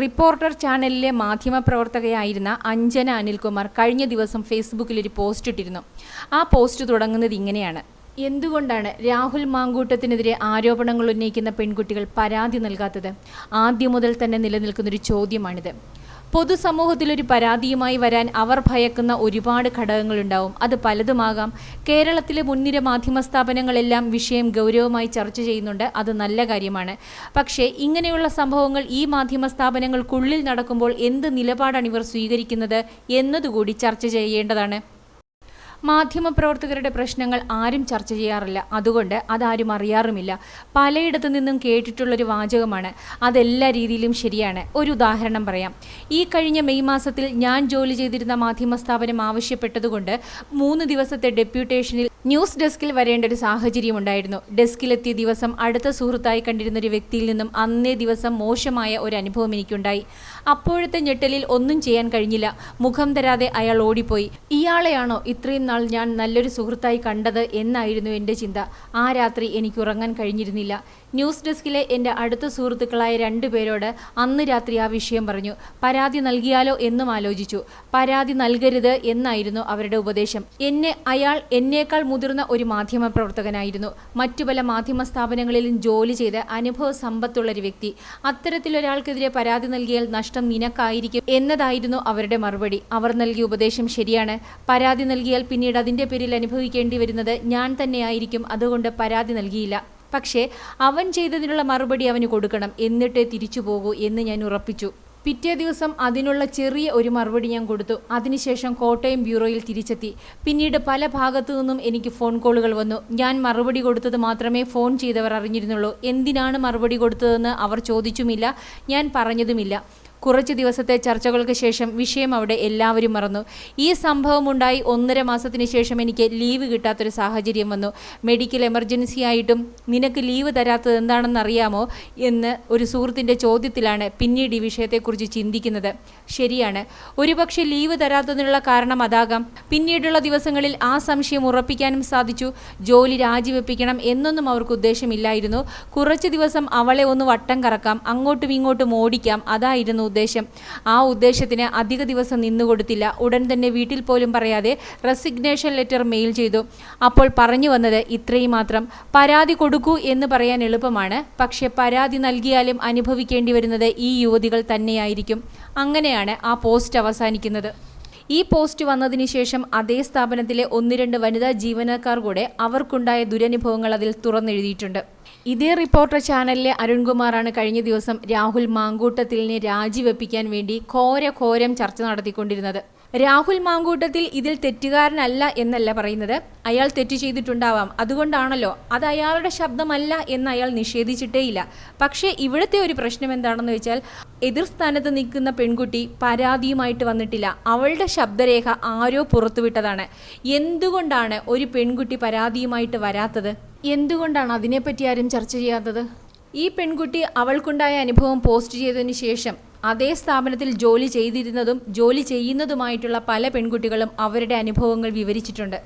Reporter ചാനലിലെ മാധ്യമപ്രവർത്തകയായിരുന്ന അഞ്ജന അനിൽകുമാർ കഴിഞ്ഞ ദിവസം ഫേസ്ബുക്കിൽ ഒരു പോസ്റ്റ് ഇട്ടിരുന്നു. ആ പോസ്റ്റ് തുടങ്ങുന്നത് ഇങ്ങനെയാണ്. എന്തുകൊണ്ടാണ് രാഹുൽ മാങ്കൂട്ടത്തിനെതിരെ ആരോപണങ്ങൾ ഉന്നയിക്കുന്ന പെൺകുട്ടികൾ പരാതി നൽകാത്തത്? ആദ്യം മുതൽ തന്നെ നിലനിൽക്കുന്നൊരു ചോദ്യമാണിത്. പൊതുസമൂഹത്തിലൊരു പരാതിയുമായി വരാൻ അവർ ഭയക്കുന്ന ഒരുപാട് ഘടകങ്ങളുണ്ടാവും. അത് പലതുമാകാം. കേരളത്തിലെ മുൻനിര മാധ്യമ സ്ഥാപനങ്ങളെല്ലാം വിഷയം ഗൗരവമായി ചർച്ച ചെയ്യുന്നുണ്ട്. അത് നല്ല കാര്യമാണ്. പക്ഷേ ഇങ്ങനെയുള്ള സംഭവങ്ങൾ ഈ മാധ്യമ സ്ഥാപനങ്ങൾക്കുള്ളിൽ നടക്കുമ്പോൾ എന്ത് നിലപാടാണ് ഇവർ സ്വീകരിക്കുന്നത് എന്നതുകൂടി ചർച്ച ചെയ്യേണ്ടതാണ്. മാധ്യമപ്രവർത്തകരുടെ പ്രശ്നങ്ങൾ ആരും ചർച്ച ചെയ്യാറില്ല. അതുകൊണ്ട് അതാരും അറിയാറുമില്ല. പലയിടത്തു നിന്നും കേട്ടിട്ടുള്ളൊരു വാചകമാണ് അതെല്ലാ രീതിയിലും ശരിയാണ്. ഒരു ഉദാഹരണം പറയാം. ഈ കഴിഞ്ഞ മെയ് മാസത്തിൽ ഞാൻ ജോലി ചെയ്തിരുന്ന മാധ്യമ സ്ഥാപനം ആവശ്യപ്പെട്ടതുകൊണ്ട് മൂന്ന് ദിവസത്തെ ഡെപ്യൂട്ടേഷനിൽ ന്യൂസ് ഡെസ്കിൽ വരേണ്ട ഒരു സാഹചര്യം ഉണ്ടായിരുന്നു. ഡെസ്കിലെത്തിയ ദിവസം അടുത്ത സുഹൃത്തായി കണ്ടിരുന്ന ഒരു വ്യക്തിയിൽ നിന്നും അന്നേ ദിവസം മോശമായ ഒരു അനുഭവം എനിക്കുണ്ടായി. അപ്പോഴത്തെ ഞെട്ടലിൽ ഒന്നും ചെയ്യാൻ കഴിഞ്ഞില്ല. മുഖം തരാതെ അയാൾ ഓടിപ്പോയി. ഇയാളെയാണോ ഇത്രയും നാൾ ഞാൻ നല്ലൊരു സുഹൃത്തായി കണ്ടത്? എന്നായിരുന്നു എന്റെ ചിന്ത. ആ രാത്രി എനിക്ക് ഉറങ്ങാൻ കഴിഞ്ഞിരുന്നില്ല. ന്യൂസ് ഡെസ്കിലെ എന്റെ അടുത്ത സുഹൃത്തുക്കളായ രണ്ടു പേരോട് അന്ന് രാത്രി ആ വിഷയം പറഞ്ഞു. പരാതി നൽകിയാലോ? എന്നും ആലോചിച്ചു. പരാതി നൽകരുത് എന്നായിരുന്നു അവരുടെ ഉപദേശം. എന്നെ അയാൾ എന്നേക്കാൾ മുതിർന്ന ഒരു മാധ്യമ പ്രവർത്തകനായിരുന്നു. മറ്റു പല മാധ്യമ സ്ഥാപനങ്ങളിലും ജോലി ചെയ്ത് അനുഭവ സമ്പത്തുള്ള ഒരു വ്യക്തി. അത്തരത്തിലൊരാൾക്കെതിരെ പരാതി നൽകിയാൽ നഷ്ടം നിനക്കായിരിക്കും എന്നതായിരുന്നു അവരുടെ മറുപടി. അവർ നൽകിയ ഉപദേശം ശരിയാണ്. പരാതി നൽകിയാൽ പിന്നീട് അതിന്റെ പേരിൽ അനുഭവിക്കേണ്ടി വരുന്നത് ഞാൻ തന്നെയായിരിക്കും. അതുകൊണ്ട് പരാതി നൽകിയില്ല. പക്ഷേ അവൻ ചെയ്തതിനുള്ള മറുപടി അവന് കൊടുക്കണം. എന്നിട്ടേ തിരിച്ചു പോകൂ എന്ന് ഞാൻ ഉറപ്പിച്ചു. പിറ്റേ ദിവസം അതിനുള്ള ചെറിയ ഒരു മറുപടി ഞാൻ കൊടുത്തു. അതിനുശേഷം കോട്ടയം ബ്യൂറോയിൽ തിരിച്ചെത്തി. പിന്നീട് പല ഭാഗത്തു നിന്നും എനിക്ക് ഫോൺ കോളുകൾ വന്നു. ഞാൻ മറുപടി കൊടുത്തത് മാത്രമേ ഫോൺ ചെയ്തവർ അറിഞ്ഞിരുന്നുള്ളൂ. എന്തിനാണ് മറുപടി കൊടുത്തതെന്ന് അവർ ചോദിച്ചുമില്ല. ഞാൻ പറഞ്ഞതുമില്ല. കുറച്ച് ദിവസത്തെ ചർച്ചകൾക്ക് ശേഷം വിഷയം അവിടെ എല്ലാവരും മറന്നു. ഈ സംഭവമുണ്ടായി ഒന്നര മാസത്തിന് ശേഷം എനിക്ക് ലീവ് കിട്ടാത്തൊരു സാഹചര്യം വന്നു. മെഡിക്കൽ എമർജൻസി ആയിട്ടും നിനക്ക് ലീവ് തരാത്തത് എന്താണെന്ന് അറിയാമോ എന്ന് ഒരു സുഹൃത്തിന്റെ ചോദ്യത്തിലാണ് പിന്നീട് ഈ വിഷയത്തെക്കുറിച്ച് ചിന്തിക്കുന്നത്. ശരിയാണ്. ഒരുപക്ഷെ ലീവ് തരാത്തതിനുള്ള കാരണം അതാകാം. പിന്നീടുള്ള ദിവസങ്ങളിൽ ആ സംശയം ഉറപ്പിക്കാനും സാധിച്ചു. ജോലി രാജിവെപ്പിക്കണം എന്നൊന്നും അവർക്ക് ഉദ്ദേശമില്ലായിരുന്നു. കുറച്ച് ദിവസം അവളെ ഒന്ന് വട്ടം കറക്കാം അങ്ങോട്ടും ഇങ്ങോട്ടും ഓടിക്കാം. അതായിരുന്നു ഉദ്ദേശം. ആ ഉദ്ദേശത്തിന് അധിക ദിവസം നിന്നുകൊടുത്തില്ല ഉടൻ തന്നെ വീട്ടിൽ പോലും പറയാതെ റെസിഗ്നേഷൻ ലെറ്റർ മെയിൽ ചെയ്തു. അപ്പോൾ പറഞ്ഞു വന്നത് ഇത്രയും മാത്രം. പരാതി കൊടുക്കൂ എന്ന് പറയാൻ എളുപ്പമാണ്. പക്ഷേ പരാതി നൽകിയാലും അനുഭവിക്കേണ്ടി വരുന്നത് ഈ യുവതികൾ തന്നെയായിരിക്കും. അങ്ങനെയാണ് ആ പോസ്റ്റ് അവസാനിക്കുന്നത്. ഈ പോസ്റ്റ് വന്നതിന് ശേഷം അതേ സ്ഥാപനത്തിലെ ഒന്ന് രണ്ട് വനിതാ ജീവനക്കാർ കൂടെ അവർക്കുണ്ടായ ദുരനുഭവങ്ങൾ അതിൽ തുറന്നെഴുതിയിട്ടുണ്ട്. ഇതേ റിപ്പോർട്ടർ ചാനലിലെ അരുൺകുമാറാണ് കഴിഞ്ഞ ദിവസം രാഹുൽ മാങ്കൂട്ടത്തിലിനെ രാജിവെപ്പിക്കാൻ വേണ്ടി ഘോര ഘോരം ചർച്ച നടത്തിക്കൊണ്ടിരുന്നത്. രാഹുൽ മാങ്കൂട്ടത്തിൽ ഇതിൽ തെറ്റുകാരനല്ല എന്നല്ല പറയുന്നത്. അയാൾ തെറ്റ് ചെയ്തിട്ടുണ്ടാവാം. അതുകൊണ്ടാണല്ലോ അത് അയാളുടെ ശബ്ദമല്ല എന്ന് അയാൾ നിഷേധിച്ചിട്ടേയില്ല. പക്ഷേ ഇവിടുത്തെ ഒരു പ്രശ്നം എന്താണെന്ന് വെച്ചാൽ എതിർ സ്ഥാനത്ത് നിൽക്കുന്ന പെൺകുട്ടി പരാതിയുമായിട്ട് വന്നിട്ടില്ല. അവളുടെ ശബ്ദരേഖ ആരോ പുറത്തുവിട്ടതാണ്. എന്തുകൊണ്ടാണ് ഒരു പെൺകുട്ടി പരാതിയുമായിട്ട് വരാത്തത്? എന്തുകൊണ്ടാണ് അതിനെപ്പറ്റി ആരും ചർച്ച ചെയ്യാത്തത്? ഈ പെൺകുട്ടി അവൾക്കുണ്ടായ അനുഭവം പോസ്റ്റ് ചെയ്തതിന് ശേഷം അതേ സ്ഥാപനത്തിൽ ജോലി ചെയ്തിരുന്നതും ജോലി ചെയ്യുന്നതുമായിട്ടുള്ള പല പെൺകുട്ടികളും അവരുടെ അനുഭവങ്ങൾ വിവരിച്ചിട്ടുണ്ട്.